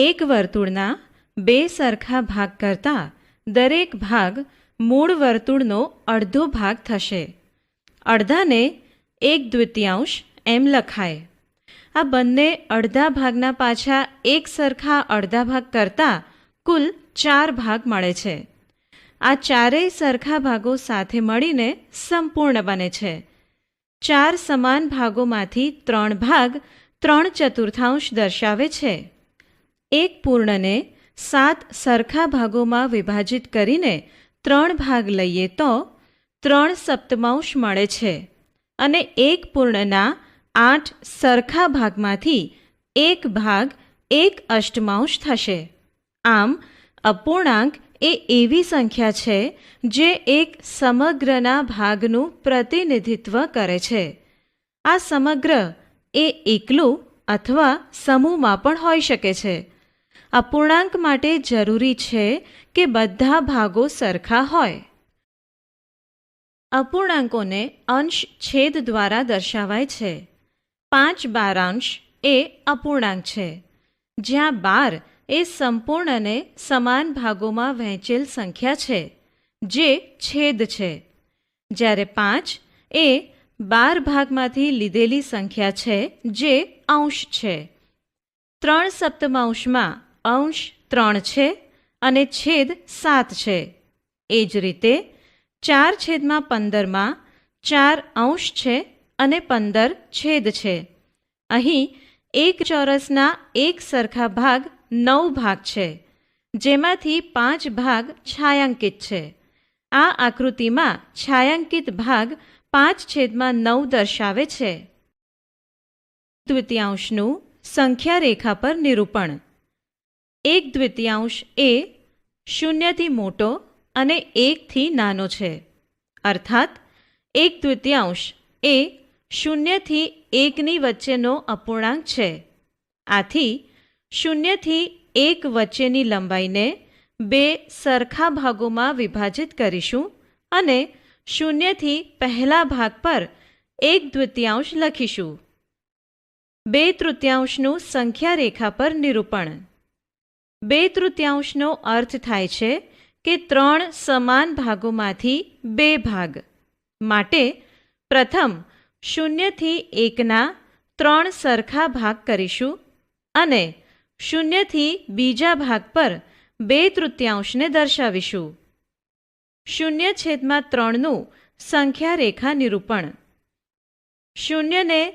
એક વર્તુળના બે સરખા ભાગ કરતાં દરેક ભાગ મૂળ વર્તુળનો અડધો ભાગ થશે. અડધાને એક દ્વિતીયાંશ એમ લખાય. આ બંને અડધા ભાગના પાછા એક સરખા અડધા ભાગ કરતાં કુલ ચાર ભાગ મળે છે. આ ચારેય સરખા ભાગો સાથે મળીને સંપૂર્ણ બને છે. ચાર સમાન ભાગોમાંથી ત્રણ ભાગ ત્રણ ચતુર્થાંશ દર્શાવે છે. એક પૂર્ણને સાત સરખા ભાગોમાં વિભાજિત કરીને ત્રણ ભાગ લઈએ તો ત્રણ સપ્તમાંશ મળે છે. અને એક પૂર્ણના આઠ સરખા ભાગમાંથી એક ભાગ એક અષ્ટમાંશ થશે. આમ, અપૂર્ણાંક એ એવી સંખ્યા છે જે એક સમગ્રના ભાગનું પ્રતિનિધિત્વ કરે છે. આ સમગ્ર એ એકલું અથવા સમૂહમાં પણ હોઈ શકે છે. અપૂર્ણાંક માટે જરૂરી છે કે બધા ભાગો સરખા હોય. અપૂર્ણાંકોને અંશ છેદ દ્વારા દર્શાવાય છે. પાંચ બારાંશ એ અપૂર્ણાંક છે. જ્યાં બાર એ સંપૂર્ણ અને સમાન ભાગોમાં વહેંચેલ સંખ્યા છે, જે છેદ છે. જ્યારે પાંચ એ બાર ભાગમાંથી લીધેલી સંખ્યા છે, જે અંશ છે. ત્રણ સપ્તમાંશમાં અંશ ત્રણ છે અને છેદ સાત છે. એ જ રીતે ચાર છેદમાં પંદરમાં ચાર અંશ છે અને પંદર છેદ છે. અહીં એક ચોરસના એક સરખા ભાગ નવ ભાગ છે, જેમાંથી પાંચ ભાગ છાયાંકિત છે. આ આકૃતિમાં છાયાંકિત ભાગ પાંચ છેદમાં નવ દર્શાવે છે. દ્વિતીયાંશનું સંખ્યા રેખા પર નિરૂપણ. એક દ્વિતીયાંશ એ શૂન્યથી મોટો અને એકથી નાનો છે. અર્થાત, એક દ્વિતીયાંશ એ શૂન્યથી એકની વચ્ચેનો અપૂર્ણાંક છે. આથી, શૂન્યથી એક વચ્ચેની લંબાઈને બે સરખા ભાગોમાં વિભાજિત કરીશું અને શૂન્યથી પહેલા ભાગ પર એક દ્વિતીયાંશ લખીશું. બે તૃતીયાંશનું સંખ્યા રેખા પર નિરૂપણ. બે તૃતીયાંશનો અર્થ થાય છે કે ત્રણ સમાન ભાગોમાંથી બે ભાગ. માટે પ્રથમ શૂન્યથી એકના ત્રણ સરખા ભાગ કરીશું અને શૂન્યથી બીજા ભાગ પર બે તૃતીયાંશને દર્શાવીશું. શૂન્ય છેદમાં ત્રણનું સંખ્યા રેખા નિરૂપણ. શૂન્યને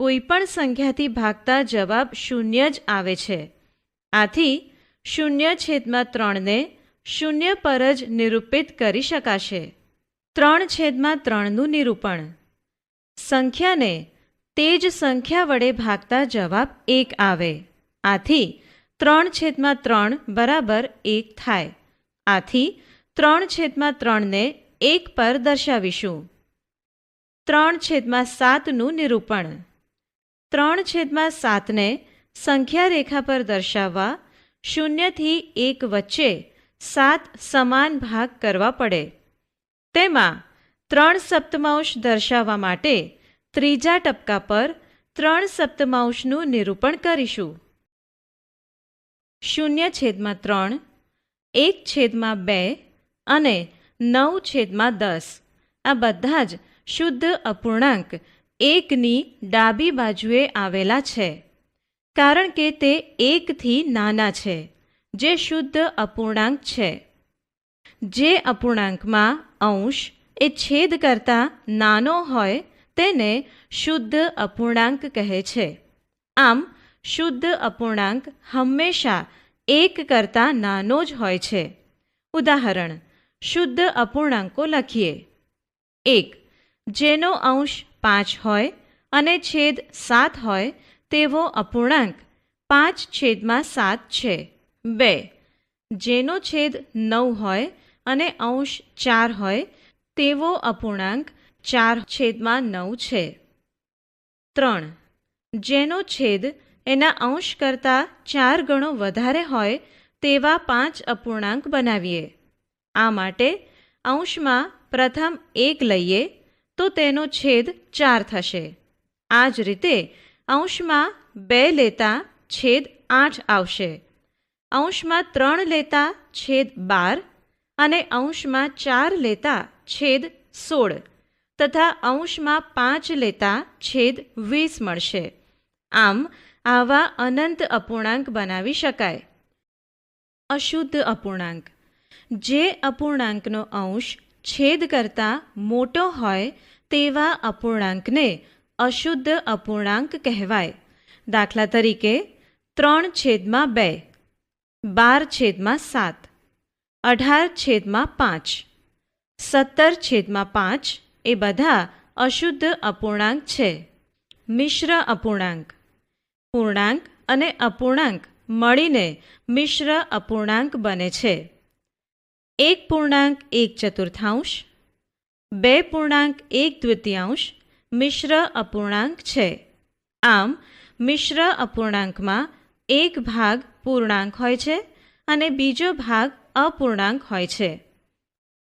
કોઈ પણ સંખ્યાથી ભાગતા જવાબ શૂન્ય જ આવે છે. આથી શૂન્ય છેદમાં ત્રણને શૂન્ય પર જ નિરૂપિત કરી શકાશે. ત્રણ છેદમાં ત્રણનું નિરૂપણ. સંખ્યાને તે જ સંખ્યા વડે ભાગતા જવાબ એક આવે. આથી ત્રણ છેદમાં ત્રણ બરાબર એક થાય. આથી ત્રણ છેદમાં ત્રણને એક પર દર્શાવીશું. ત્રણ છેદમાં સાતનું નિરૂપણ. ત્રણ છેદમાં સાતને સંખ્યા રેખા પર દર્શાવવા શૂન્યથી એક વચ્ચે સાત સમાન ભાગ કરવા પડે. તેમાં ત્રણ સપ્તમાંશ દર્શાવવા માટે ત્રીજા ટપકા પર ત્રણ સપ્તમાંશનું નિરૂપણ કરીશું. શૂન્ય છેદમાં ત્રણ, એક છેદમાં બે અને નવ છેદમાં દસ. આ બધા જ શુદ્ધ અપૂર્ણાંક એકની ડાબી બાજુએ આવેલા છે. કારણ કે તે એકથી નાના છે, જે શુદ્ધ અપૂર્ણાંક છે. જે અપૂર્ણાંકમાં અંશ એ છેદ કરતાં નાનો હોય તેને શુદ્ધ અપૂર્ણાંક કહે છે. આમ, શુદ્ધ અપૂર્ણાંક હંમેશા એક કરતાં નાનો જ હોય છે. ઉદાહરણ, શુદ્ધ અપૂર્ણાંકો લખીએ. એક, જેનો અંશ પાંચ હોય અને છેદ સાત હોય તેવો અપૂર્ણાંક પાંચ છેદમાં સાત છે. બે. જેનો છેદ નવ હોય અને અંશ ચાર હોય, તેવો અપૂર્ણાંક ચાર છેદમાં નવ છે. ત્રણ. જેનો છેદ એના અંશ કરતાં ચાર ગણો વધારે હોય, તેવા પાંચ અપૂર્ણાંક બનાવીએ. આ માટે અંશમાં પ્રથમ એક લઈએ, તો તેનો છેદ ચાર થશે. આ જ રીતે અંશમાં બે લેતા છેદ આઠ આવશે. અંશમાં ત્રણ લેતા છેદ બાર અને અંશમાં ચાર લેતા છેદ સોળ તથા અંશમાં પાંચ લેતા છેદ વીસ મળશે. આમ આવા અનંત અપૂર્ણાંક બનાવી શકાય. અશુદ્ધ અપૂર્ણાંક. જે અપૂર્ણાંકનો અંશ છેદ કરતાં મોટો હોય તેવા અપૂર્ણાંકને અશુદ્ધ અપૂર્ણાંક કહેવાય. દાખલા તરીકે, ત્રણ છેદમાં બે, બાર છેદમાં સાત, અઢાર છેદમાં પાંચ, સત્તર છેદમાં પાંચ એ બધા અશુદ્ધ અપૂર્ણાંક છે. મિશ્ર અપૂર્ણાંક. પૂર્ણાંક અને અપૂર્ણાંક મળીને મિશ્ર અપૂર્ણાંક બને છે. એક પૂર્ણાંક એક ચતુર્થાંશ, બે પૂર્ણાંક એક દ્વિતીયાંશ મિશ્ર અપૂર્ણાંક છે. આમ, મિશ્ર અપૂર્ણાંકમાં એક ભાગ પૂર્ણાંક હોય છે અને બીજો ભાગ અપૂર્ણાંક હોય છે.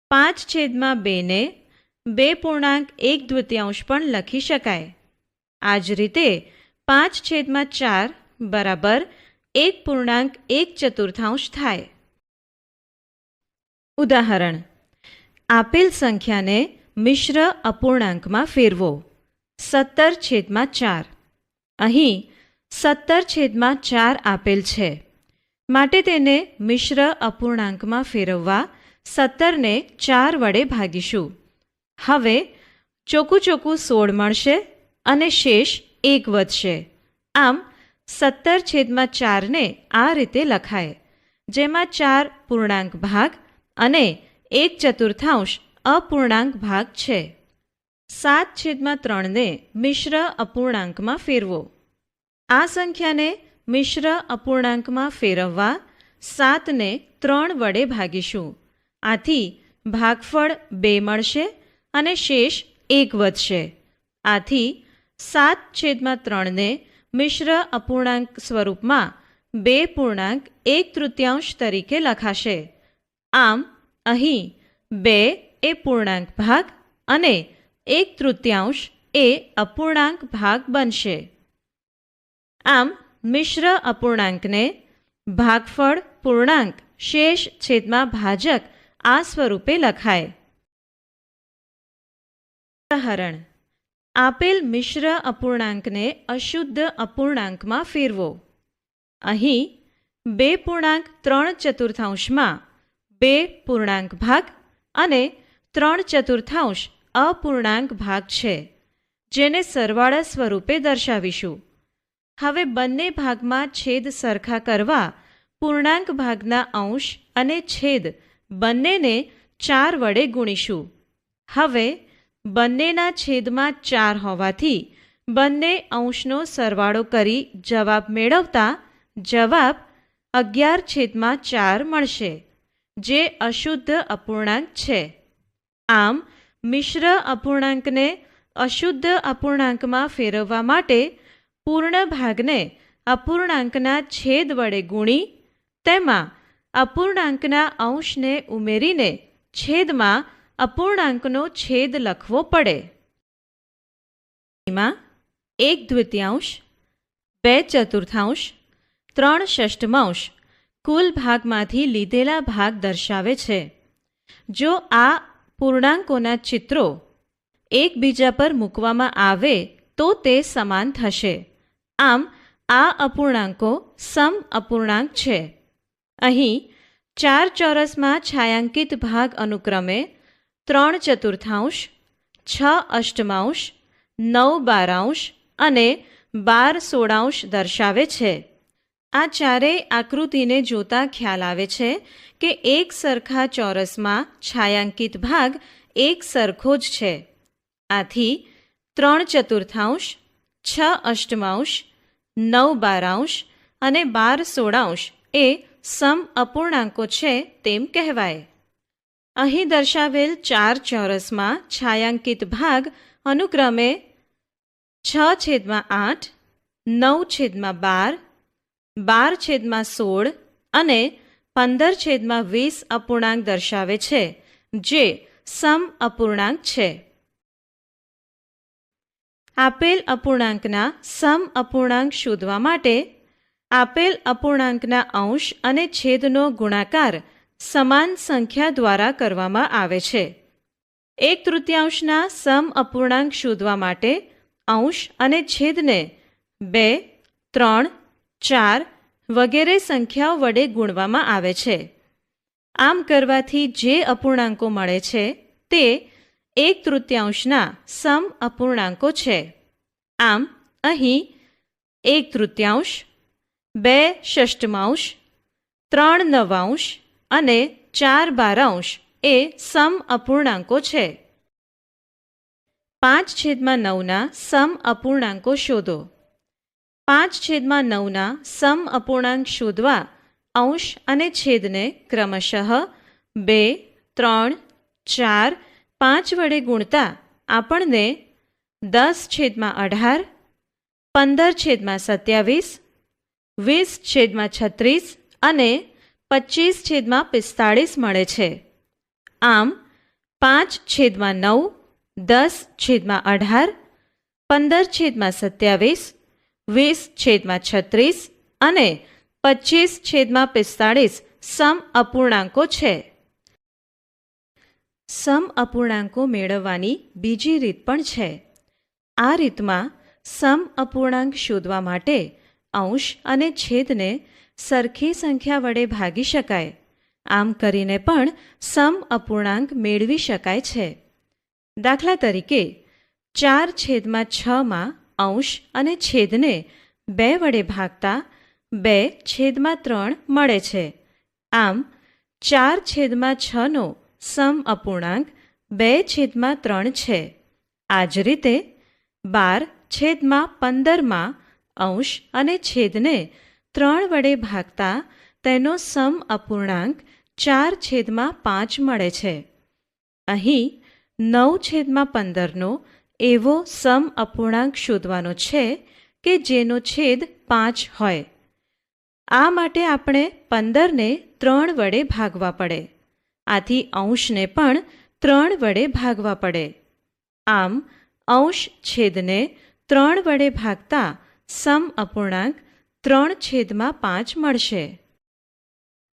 પાંચ છેદમાં બેને બે પૂર્ણાંક એક દ્વિતીયાંશ પણ લખી શકાય. આ જ રીતે પાંચ છેદમાં ચાર બરાબર એક પૂર્ણાંક એક ચતુર્થાંશ થાય. ઉદાહરણ. આપેલ સંખ્યાને મિશ્ર અપૂર્ણાંકમાં ફેરવો. સત્તર છેદમાં ચાર. અહીં સત્તર છેદમાં ચાર આપેલ છે. માટે તેને મિશ્ર અપૂર્ણાંકમાં ફેરવવા સત્તરને ચાર વડે ભાગીશું. હવે ચોખ્ખું ચોખ્ખું સોળ મળશે અને શેષ એક વધશે. આમ સત્તર છેદમાં ચારને આ રીતે લખાય. જેમાં ચાર પૂર્ણાંક ભાગ અને એક ચતુર્થાંશ અપૂર્ણાંક ભાગ છે. સાત છેદમાં ત્રણને મિશ્ર અપૂર્ણાંકમાં ફેરવો. આ સંખ્યાને મિશ્ર અપૂર્ણાંકમાં ફેરવવા સાતને ત્રણ વડે ભાગીશું. આથી ભાગફળ બે મળશે અને શેષ એક વધશે. આથી સાત છેદમાં ત્રણને મિશ્ર અપૂર્ણાંક સ્વરૂપમાં બે પૂર્ણાંક એક તૃતીયાંશ તરીકે લખાશે. આમ અહીં બે એ પૂર્ણાંક ભાગ અને એક તૃતીયાંશ એ અપૂર્ણાંક ભાગ બનશે. આમ, મિશ્ર અપૂર્ણાંકને ભાગફળ, પૂર્ણાંક, શેષ, છેદમાં ભાજક આ સ્વરૂપે લખાય. ઉદાહરણ. આપેલ મિશ્ર અપૂર્ણાંકને અશુદ્ધ અપૂર્ણાંકમાં ફેરવો. અહીં, બે પૂર્ણાંક ત્રણ ચતુર્થાંશમાં બે પૂર્ણાંક ભાગ અને ત્રણ ચતુર્થાંશ અપૂર્ણાંક ભાગ છે, જેને સરવાળા સ્વરૂપે દર્શાવીશું. હવે બંને ભાગમાં છેદ સરખા કરવા પૂર્ણાંક ભાગના અંશ અને છેદ બંનેને ચાર વડે ગુણીશું. હવે બંનેના છેદમાં ચાર હોવાથી બંને અંશનો સરવાળો કરી જવાબ મેળવતા જવાબ અગિયાર છેદમાં ચાર મળશે, જે અશુદ્ધ અપૂર્ણાંક છે. આમ મિશ્ર અપૂર્ણાંકને અશુદ્ધ અપૂર્ણાંકમાં ફેરવવા માટે પૂર્ણ ભાગને અપૂર્ણાંકના છેદ વડે ગુણી, તેમાં અપૂર્ણાંકના અંશને ઉમેરીને છેદમાં અપૂર્ણાંકનો છેદ લખવો પડે. એમાં એક દ્વિતીયાંશ, બે ચતુર્થાંશ, ત્રણ ષષ્ઠમાંશ કુલ ભાગમાંથી લીધેલા ભાગ દર્શાવે છે. જો આ પૂર્ણાંકોના ચિત્રો એકબીજા પર મૂકવામાં આવે તો તે સમાન થશે. આમ, આ અપૂર્ણાંકો સમ અપૂર્ણાંક છે. અહીં, ચાર ચોરસમાં છાયાંકિત ભાગ અનુક્રમે ત્રણ ચતુર્થાંશ, છ અષ્ટમાંશ, નવ બારાંશ અને બાર સોળાંશ દર્શાવે છે. આ ચારેય આકૃતિને જોતા ખ્યાલ આવે છે કે એક સરખા ચોરસમાં છાયાંકિત ભાગ એક સરખો જ છે. આથી ત્રણ ચતુર્થાંશ, છ અષ્ટમાંશ, નવ બારાંશ અને બાર સોળાંશ એ સમ અપૂર્ણાંકો છે તેમ કહેવાય. અહીં દર્શાવેલ ચાર ચોરસમાં છાયાંકિત ભાગ અનુક્રમે છ છેદમાં આઠ, નવ છેદમાં બાર બાર છેદમાં સોળ અને પંદર છેદમાં વીસ અપૂર્ણાંક દર્શાવે છે, જે સમ અપૂર્ણાંક છે. આપેલ અપૂર્ણાંકના સમ અપૂર્ણાંક શોધવા માટે આપેલ અપૂર્ણાંકના અંશ અને છેદનો ગુણાકાર સમાન સંખ્યા દ્વારા કરવામાં આવે છે. એક તૃતીયાંશના સમ અપૂર્ણાંક શોધવા માટે અંશ અને છેદને બે, ત્રણ ચાર વગેરે સંખ્યાઓ વડે ગુણવામાં આવે છે. આમ કરવાથી જે અપૂર્ણાંકો મળે છે, તે એક તૃતીયાંશના સમ અપૂર્ણાંકો છે. આમ અહીં એક તૃતીયાંશ, બે ષષ્ટમાંશ ત્રણ નવાંશ અને ચાર બારાંશ એ સમ અપૂર્ણાંકો છે. પાંચ છેદમાં નવના સમ અપૂર્ણાંકો શોધો. પાંચ છેદમાં નવના સમ અપૂર્ણાંક શોધવા અંશ અને છેદને ક્રમશઃ બે, ત્રણ, ચાર, પાંચ વડે ગુણતા આપણને દસ છેદમાં અઢાર પંદર છેદમાં સત્યાવીસ વીસ છેદમાં છત્રીસ અને પચીસ છેદમાં પિસ્તાળીસ મળે છે. આમ પાંચ છેદમાં નવ દસ છેદમાં અઢાર પંદર છેદમાં સત્યાવીસ વીસ છેદમાં છત્રીસ અને પચીસ છેદમાં પિસ્તાળીસ સમ અપૂર્ણાંકો છે. સમ અપૂર્ણાંકો મેળવવાની બીજી રીત પણ છે. આ રીતમાં સમ અપૂર્ણાંક શોધવા માટે અંશ અને છેદને સરખી સંખ્યા વડે ભાગી શકાય. આમ કરીને પણ સમ અપૂર્ણાંક મેળવી શકાય છે. દાખલા તરીકે ચાર છેદમાં છમાં અંશ અને છેદને બે વડે ભાગતા બે છેદમાં ત્રણ મળે છે. આમ, ચાર છેદમાં છનો સમ અપૂર્ણાંક બે છેદમાં ત્રણ છે. આ જ રીતે, બાર છેદમાં પંદરમાં અંશ અને છેદને ત્રણ વડે ભાગતા તેનો સમ અપૂર્ણાંક ચાર છેદમાં પાંચ મળે છે. અહીં નવ છેદમાં પંદરનો એવો સમ અપૂર્ણાંક શોધવાનો છે કે જેનો છેદ પાંચ હોય. આ માટે આપણે પંદરને ત્રણ વડે ભાગવા પડે. આથી અંશને પણ ત્રણ વડે ભાગવા પડે. આમ, અંશ છેદને ત્રણ વડે ભાગતા સમ અપૂર્ણાંક ત્રણ છેદમાં પાંચ મળશે.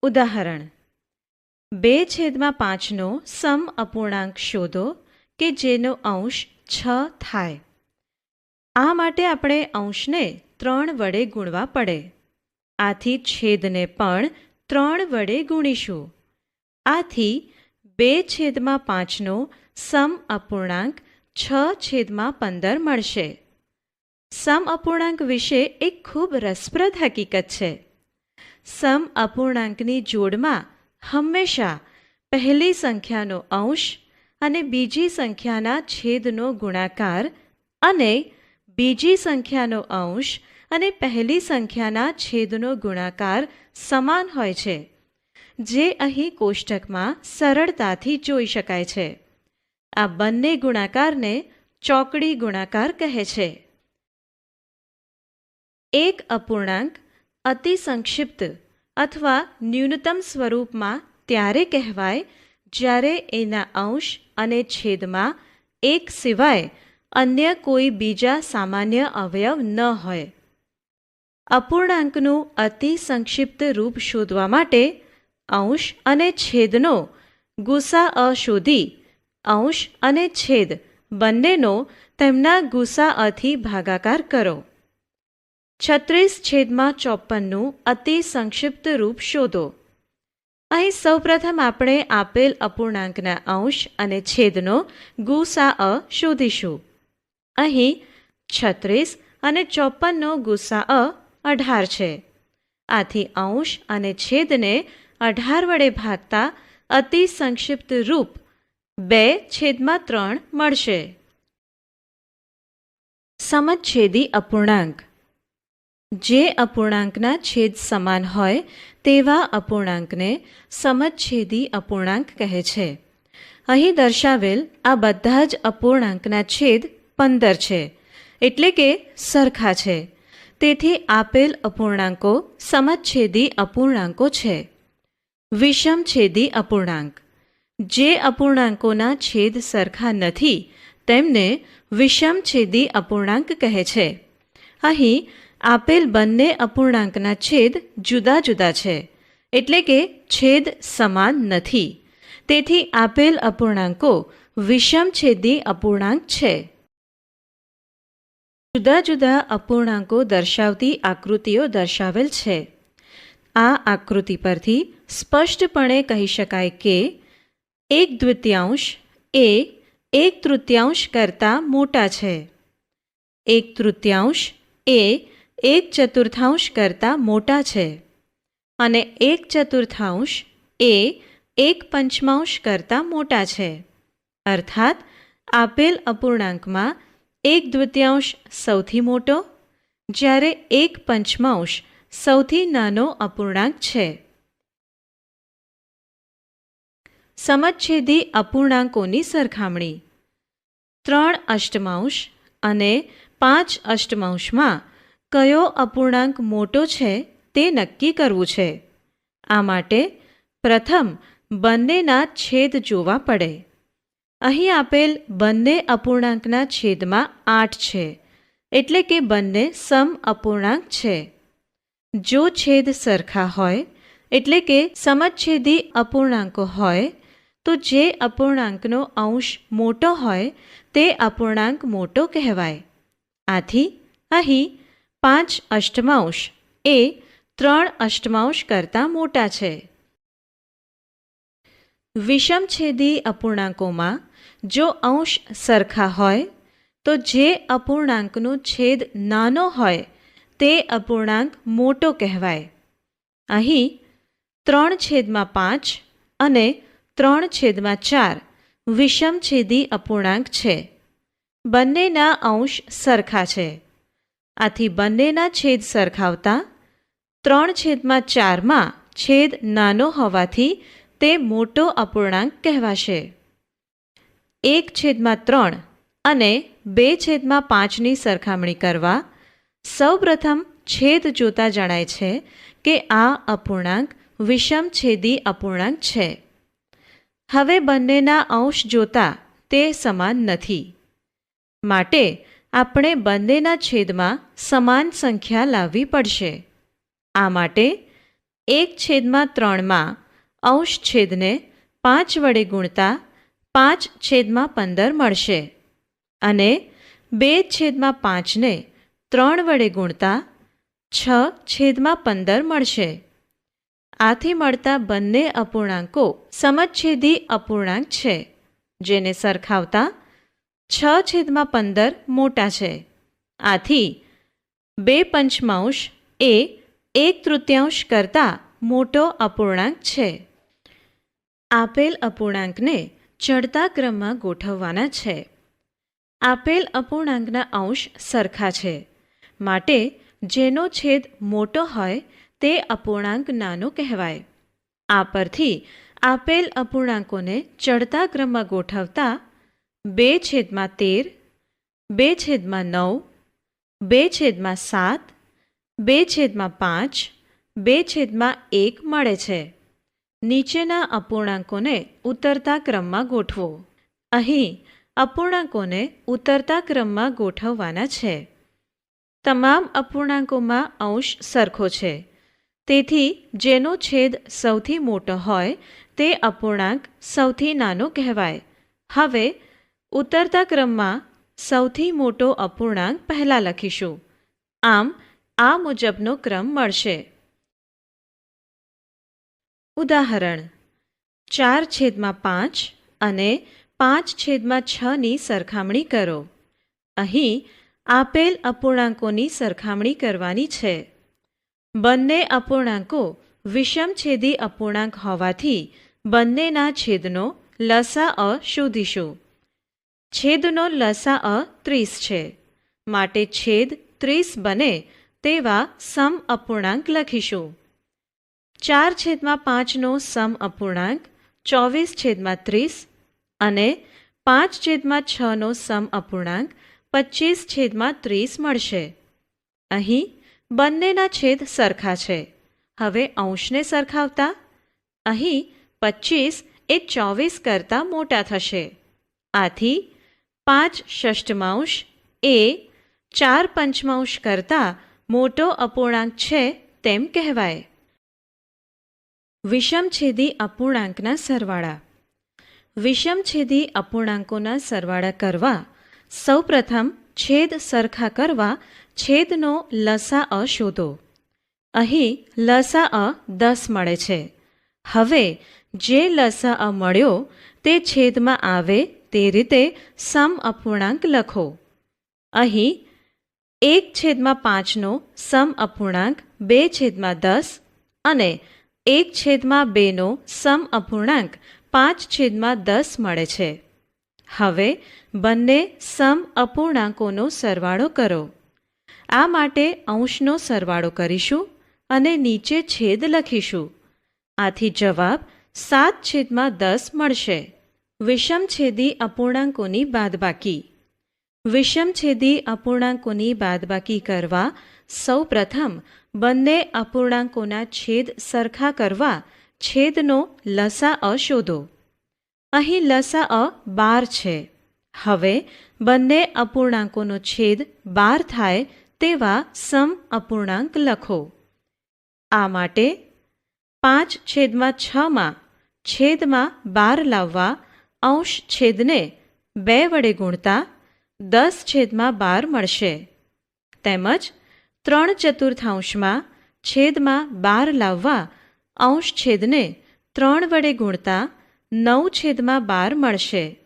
ઉદાહરણ. બે છેદમાં પાંચનો સમ અપૂર્ણાંક શોધો કે જેનો અંશ છ થાય. આ માટે આપણે અંશને ત્રણ વડે ગુણવા પડે. આથી છેદને પણ ત્રણ વડે ગુણીશું. આથી બે છેદમાં પાંચનો સમ અપૂર્ણાંક છ છેદમાં પંદર મળશે. સમ અપૂર્ણાંક વિશે એક ખૂબ રસપ્રદ હકીકત છે. સમ અપૂર્ણાંકની જોડમાં હંમેશા પહેલી સંખ્યાનો અંશ અને બીજી સંખ્યાના છેદનો ગુણાકાર અને બીજી સંખ્યાનો અંશ અને પહેલી સંખ્યાના છેદનો ગુણાકાર સમાન હોય છે, જે અહીં કોષ્ટકમાં સરળતાથી જોઈ શકાય છે. આ બંને ગુણાકારને ચોકડી ગુણાકાર કહે છે. એક અપૂર્ણાંક અતિ સંક્ષિપ્ત અથવા ન્યૂનતમ સ્વરૂપમાં ત્યારે કહેવાય જ્યારે એના અંશ અને છેદમાં એક સિવાય અન્ય કોઈ બીજા સામાન્ય અવયવ ન હોય. અપૂર્ણાંકનું અતિ સંક્ષિપ્ત રૂપ શોધવા માટે અંશ અને છેદનો ગુસા અ શોધી અંશ અને છેદ બંનેનો તેમના ગુસા અથી ભાગાકાર કરો. છત્રીસ છેદમાં ચોપનનું અતિ સંક્ષિપ્ત રૂપ શોધો. અહીં સૌપ્રથમ આપણે આપેલ અપૂર્ણાંકના અંશ અને છેદનો ગુસા અ શોધીશું. અહીં છત્રીસ અને ચોપનનો ગુસા અ અઢાર છે. આથી અંશ અને છેદને અઢાર વડે ભાગતા અતિ સંક્ષિપ્ત રૂપ બે છેદમાં ત્રણ મળશે. સમછેદી અપૂર્ણાંક. જે અપૂર્ણાંકના છેદ સમાન હોય, તેવા અપૂર્ણાંકને સમછેદી અપૂર્ણાંક કહે છે. અહીં દર્શાવેલ આ બધા જ અપૂર્ણાંકના છેદ પંદર છે, એટલે કે સરખા છે. તેથી આપેલ અપૂર્ણાંકો સમછેદી અપૂર્ણાંકો છે. વિષમછેદી અપૂર્ણાંક. જે અપૂર્ણાંકોના છેદ સરખા નથી, તેમને વિષમછેદી અપૂર્ણાંક કહે છે. અહીં આપેલ બંને અપૂર્ણાંકના છેદ જુદા જુદા છે, એટલે કે છેદ સમાન નથી. તેથી આપેલ અપૂર્ણાંકો વિષમછેદી અપૂર્ણાંક છે. જુદા જુદા અપૂર્ણાંકો દર્શાવતી આકૃતિઓ દર્શાવેલ છે. આ આકૃતિ પરથી સ્પષ્ટપણે કહી શકાય કે એક દ્વિતીયાંશ એ એક તૃતીયાંશ કરતાં મોટા છે. એક તૃતીયાંશ એ એક ચતુર્થાંશ કરતાં મોટા છે. અને એક ચતુર્થાંશ એ એક પંચમાંશ કરતાં મોટા છે. અર્થાત, આપેલ અપૂર્ણાંકમાં એક દ્વિતીયાંશ સૌથી મોટો, જ્યારે એક પંચમાંશ સૌથી નાનો અપૂર્ણાંક છે. સમચ્છેદી અપૂર્ણાંકોની સરખામણી. ત્રણ અષ્ટમાંશ અને પાંચ અષ્ટમાંશમાં કયો અપૂર્ણાંક મોટો છે તે નક્કી કરવું છે. આ માટે પ્રથમ બંનેના છેદ જોવા પડે. અહીં આપેલ બંને અપૂર્ણાંકના છેદમાં આઠ છે, એટલે કે બંને સમ અપૂર્ણાંક છે. જો છેદ સરખા હોય, એટલે કે સમછેદી અપૂર્ણાંકો હોય, તો જે અપૂર્ણાંકનો અંશ મોટો હોય, તે અપૂર્ણાંક મોટો કહેવાય. આથી અહીં પાંચ અષ્ટમાંશ. એ ત્રણ અષ્ટમાંશ કરતાં મોટા છે. વિષમછેદી અપૂર્ણાંકોમાં જો અંશ સરખા હોય, તો જે અપૂર્ણાંકનો છેદ નાનો હોય, તે અપૂર્ણાંક મોટો કહેવાય. અહીં ત્રણ છેદમાં પાંચ અને ત્રણ છેદમાં ચાર વિષમછેદી અપૂર્ણાંક છે. બંનેના અંશ સરખા છે. આથી બંનેના છેદ સરખાવતા ત્રણ છેદમાં ચારમાં છેદ નાનો હોવાથી તે મોટો અપૂર્ણાંક કહેવાશે. એક છેદમાં ત્રણ અને બે છેદમાં પાંચની સરખામણી કરવા સૌપ્રથમ છેદ જોતા જણાય છે કે આ અપૂર્ણાંક વિષમ છેદી અપૂર્ણાંક છે. હવે બંનેના અંશ જોતા તે સમાન નથી. માટે આપણે બંનેના છેદમાં સમાન સંખ્યા લાવવી પડશે. આ માટે એક છેદમાં ત્રણમાં અંશ છેદને પાંચ વડે ગુણતા પાંચ છેદમાં પંદર મળશે. અને બે છેદમાં પાંચને ત્રણ વડે ગુણતા છ છેદમાં પંદર મળશે. આથી મળતા બંને અપૂર્ણાંકો સમચ્છેદી અપૂર્ણાંક છે, જેને સરખાવતા છ છેદમાં પંદર મોટા છે. આથી, બે પંચમાંશ એ એક તૃતીયાંશ કરતાં મોટો અપૂર્ણાંક છે. આપેલ અપૂર્ણાંકને ચડતા ક્રમમાં ગોઠવવાના છે. આપેલ અપૂર્ણાંકના અંશ સરખા છે. માટે જેનો છેદ મોટો હોય તે અપૂર્ણાંક નાનો કહેવાય. આ પરથી આપેલ અપૂર્ણાંકોને ચડતા ક્રમમાં ગોઠવતા બે છેદમાં તેર, બે છેદમાં નવ, બે છેદમાં સાત, બે છેદમાં પાંચ, બે છેદમાં એક મળે છે. નીચેના અપૂર્ણાંકોને ઉતરતા ક્રમમાં ગોઠવો. અહીં અપૂર્ણાંકોને ઉતરતા ક્રમમાં ગોઠવવાના છે. તમામ અપૂર્ણાંકોમાં અંશ સરખો છે. તેથી જેનો છેદ સૌથી મોટો હોય તે અપૂર્ણાંક સૌથી નાનો કહેવાય. હવે ઉતરતા ક્રમમાં સૌથી મોટો અપૂર્ણાંક પહેલાં લખીશું. આમ, આ મુજબનો ક્રમ મળશે. ઉદાહરણ. ચાર છેદમાં પાંચ અને પાંચ છેદમાં છની સરખામણી કરો. અહીં આપેલ અપૂર્ણાંકોની સરખામણી કરવાની છે. બંને અપૂર્ણાંકો વિષમછેદી અપૂર્ણાંક હોવાથી બંનેના છેદનો લસા અ શોધીશું. છેદનો લસા અ ત્રીસ છે. માટે છેદ ત્રીસ બને તેવા સમ અપૂર્ણાંક લખીશું. ચાર છેદમાં પાંચનો સમ અપૂર્ણાંક, ચોવીસ છેદમાં ત્રીસ અને પાંચ છેદમાં છનો સમ અપૂર્ણાંક, પચીસ છેદમાં ત્રીસ મળશે. અહીં બંનેના છેદ સરખા છે. હવે અંશને સરખાવતા. અહીં પચીસ એ ચોવીસ કરતાં મોટા થશે. આથી પાંચ ષષ્ઠમાંશ એ ચાર પંચમાંશ કરતાં મોટો અપૂર્ણાંક છે તેમ કહેવાય. વિષમછેદી અપૂર્ણાંકના સરવાળા. વિષમછેદી અપૂર્ણાંકોના સરવાળા કરવા સૌપ્રથમ છેદ સરખા કરવા છેદનો લસા અ શોધો. અહીં લસા અ દસ મળે છે. હવે જે લસા અ મળ્યો તે છેદમાં આવે તે રીતે સમ અપૂર્ણાંક લખો. અહીં એક છેદમાં પાંચનો સમ અપૂર્ણાંક, બે છેદમાં દસ અને એક છેદમાં બેનો સમ અપૂર્ણાંક, પાંચ છેદમાં દસ મળે છે. હવે બંને સમ અપૂર્ણાંકોનો સરવાળો કરો. આ માટે અંશનો સરવાળો કરીશું અને નીચે છેદ લખીશું. આથી જવાબ સાત છેદમાં દસ મળશે. વિષમછેદી અપૂર્ણાંકોની બાદબાકી. વિષમછેદી અપૂર્ણાંકોની બાદબાકી કરવા સૌપ્રથમ બંને અપૂર્ણાંકોના છેદ સરખા કરવા છેદનો લસા અ શોધો. અહીં લસા અ બાર છે. હવે બંને અપૂર્ણાંકોનો છેદ બાર થાય તેવા સમ અપૂર્ણાંક લખો. આ માટે પાંચ છેદમાં છમાં છેદમાં બાર લાવવા અંશ છેદને બે વડે ગુણતા દસ છેદમાં બાર મળશે. તેમજ ત્રણ ચતુર્થાંશમાં છેદમાં બાર લાવવા અંશ છેદને ત્રણ વડે ગુણતા નવ છેદમાં બાર મળશે.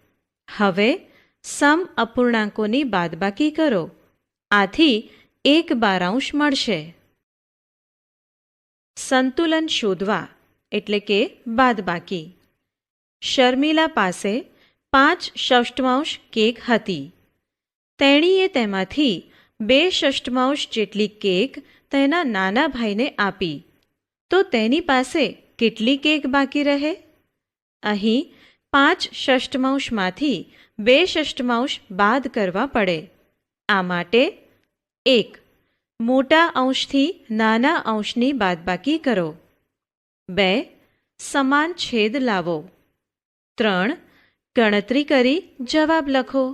હવે સમ અપૂર્ણાંકોની બાદબાકી કરો. આથી એક બારાંશ મળશે. સંતુલન શોધવા એટલે કે બાદબાકી. શર્મિલા પાસે પાંચ ષષ્ઠમાંશ કેક હતી. તેણીએ તેમાંથી બે ષષ્ઠમાંશ જેટલી કેક તેના નાના ભાઈને આપી. તો તેની પાસે કેટલી કેક બાકી રહે? અહીં પાંચ ષષ્ઠમાંશમાંથી બે ષષ્ઠમાંશ બાદ કરવા પડે. આ માટે એક, મોટા અંશથી નાના અંશની બાદબાકી કરો. બે, સમાન છેદ લાવો. ત્રણ, ગણતરી કરી જવાબ લખો.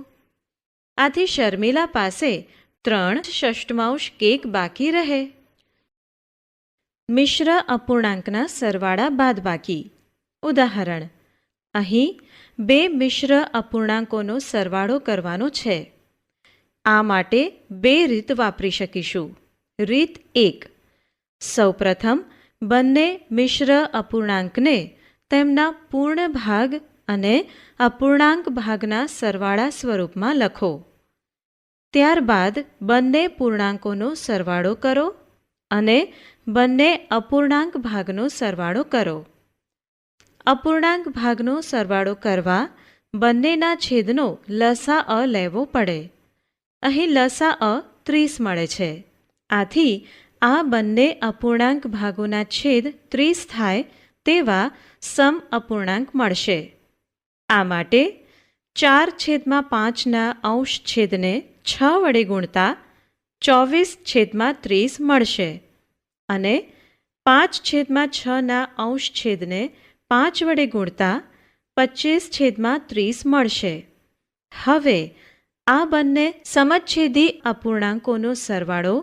આથી શર્મિલા પાસે ત્રણ ષષ્ઠમાંશ કેક બાકી રહે. મિશ્ર અપૂર્ણાંકના સરવાળા બાદબાકી ઉદાહરણ, અહીં બે મિશ્ર અપૂર્ણાંકોનો સરવાળો કરવાનો છે. આ માટે બે રીત વાપરી શકીશું. રીત એક, સૌપ્રથમ બંને મિશ્ર અપૂર્ણાંકને તેમના પૂર્ણ ભાગ અને અપૂર્ણાંક ભાગના સરવાળા સ્વરૂપમાં લખો. ત્યારબાદ બંને પૂર્ણાંકોનો સરવાળો કરો અને બંને અપૂર્ણાંક ભાગનો સરવાળો કરો. અપૂર્ણાંક ભાગનો સરવાળો કરવા બંનેના છેદનો લસા અ લેવો પડે. અહીં લસા અ ત્રીસ મળે છે. આથી આ બંને અપૂર્ણાંક ભાગોના છેદ ત્રીસ થાય તેવા સમ અપૂર્ણાંક મળશે. આ માટે ચાર છેદમાં પાંચના અંશ છેદને છ વડે ગુણતા ચોવીસ છેદમાં ત્રીસ મળશે. અને પાંચ છેદમાં છના અંશ છેદને પાંચ વડે ગુણતા પચીસ છેદમાં ત્રીસ મળશે. હવે આ બંને સમચ્છેદી અપૂર્ણાંકોનો સરવાળો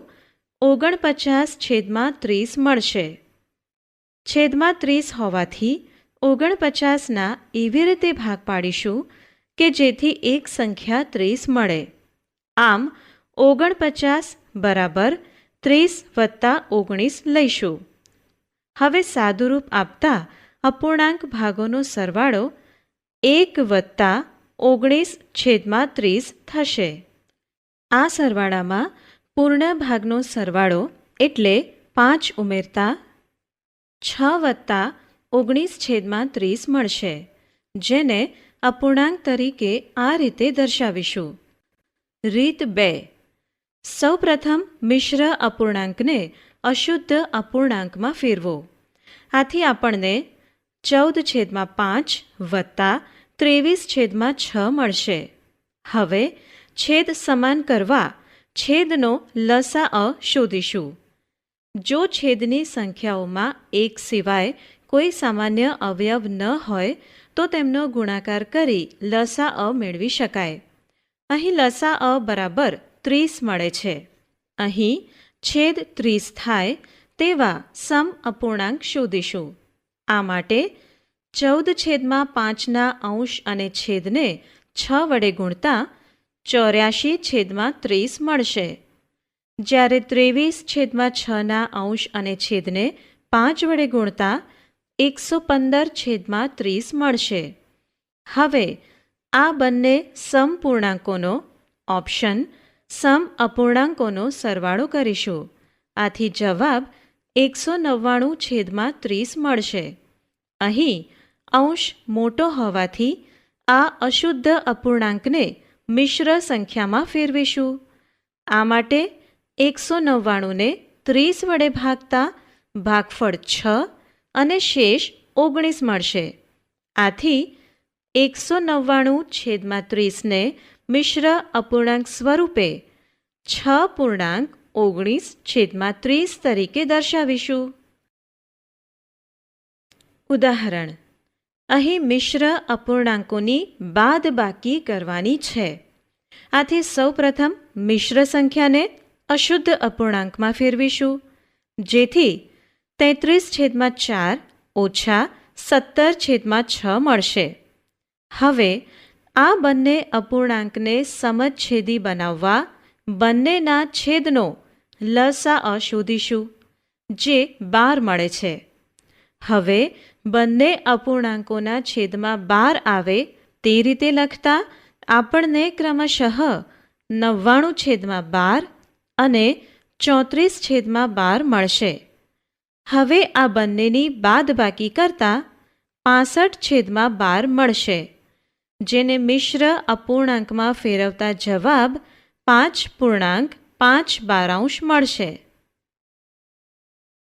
ઓગણપચાસ છેદમાં ત્રીસ મળશે. છેદમાં ત્રીસ હોવાથી ઓગણપચાસના એવી રીતે ભાગ પાડીશું કે જેથી એક સંખ્યા ત્રીસ મળે. આમ ઓગણપચાસ બરાબર ત્રીસ વત્તા ઓગણીસ લઈશું. હવે સાદુરૂપ આપતા અપૂર્ણાંક ભાગોનો સરવાળો એક વત્તા ઓગણીસ છેદમાં ત્રીસ થશે. આ સરવાળામાં પૂર્ણ ભાગનો સરવાળો એટલે પાંચ ઉમેરતા છ વત્તા ઓગણીસ છેદમાં ત્રીસ મળશે, જેને અપૂર્ણાંક તરીકે આ રીતે દર્શાવીશું. રીત બે, સૌપ્રથમ મિશ્ર અપૂર્ણાંકને અશુદ્ધ અપૂર્ણાંકમાં ફેરવો. આથી આપણને ચૌદ છેદમાં પાંચ વત્તા ત્રેવીસ છેદમાં છ મળશે. હવે છેદ સમાન કરવા છેદનો લસા અ શોધીશું. જો છેદની સંખ્યાઓમાં એક સિવાય કોઈ સામાન્ય અવયવ ન હોય તો તેમનો ગુણાકાર કરી લસા અ મેળવી શકાય. અહીં લસા અ બરાબર ત્રીસ મળે છે. અહીં છેદ ત્રીસ થાય તેવા સમ અપૂર્ણાંક શોધીશું. આ માટે ચૌદ છેદમાં પાંચના અંશ અને છેદને છ વડે ગુણતા ચોર્યાશી છેદમાં ત્રીસ મળશે. જ્યારે ત્રેવીસ છેદમાં છના અંશ અને છેદને પાંચ વડે ગુણતા એકસો પંદર છેદમાં ત્રીસ મળશે. હવે, આ બંને સમપૂર્ણાંકોનો ઓપ્શન, સમ અપૂર્ણાંકોનો સરવાળો કરીશું. આથી જવાબ એકસો નવ્વાણું છેદમાં ત્રીસ મળશે. અહીં, અંશ મોટો હોવાથી આ અશુદ્ધ અપૂર્ણાંકને મિશ્ર સંખ્યામાં ફેરવીશું. આ માટે એકસો નવ્વાણુંને ત્રીસ વડે ભાગતા ભાગફળ છ અને શેષ ઓગણીસ મળશે. આથી એકસો નવ્વાણું છેદમાં ત્રીસને મિશ્ર અપૂર્ણાંક સ્વરૂપે છ પૂર્ણાંક ઓગણીસ છેદમાં ત્રીસ તરીકે દર્શાવીશું. ઉદાહરણ. અહીં મિશ્ર અપૂર્ણાંકોની બાદ બાકી કરવાની છે. આથી સૌપ્રથમ મિશ્ર સંખ્યાને અશુદ્ધ અપૂર્ણાંકમાં ફેરવીશું. જેથી તેત્રીસ છેદમાં ચાર ઓછા સત્તર છેદમાં છ મળશે. હવે, આ બંને અપૂર્ણાંકને સમછેદી બનાવવા બંનેના છેદનો લસા શોધીશું, જે બાર મળે છે. હવે, બંને અપૂર્ણાંકોના છેદમાં બાર આવે તે રીતે લખતા આપણને ક્રમશઃ નવ્વાણું છેદમાં બાર અને ચોત્રીસ છેદમાં બાર મળશે. હવે આ બંનેની બાદબાકી કરતાં પાસઠ છેદમાં બાર મળશે, જેને મિશ્ર અપૂર્ણાંકમાં ફેરવતા જવાબ પાંચ પૂર્ણાંક પાંચ બારાંશ મળશે.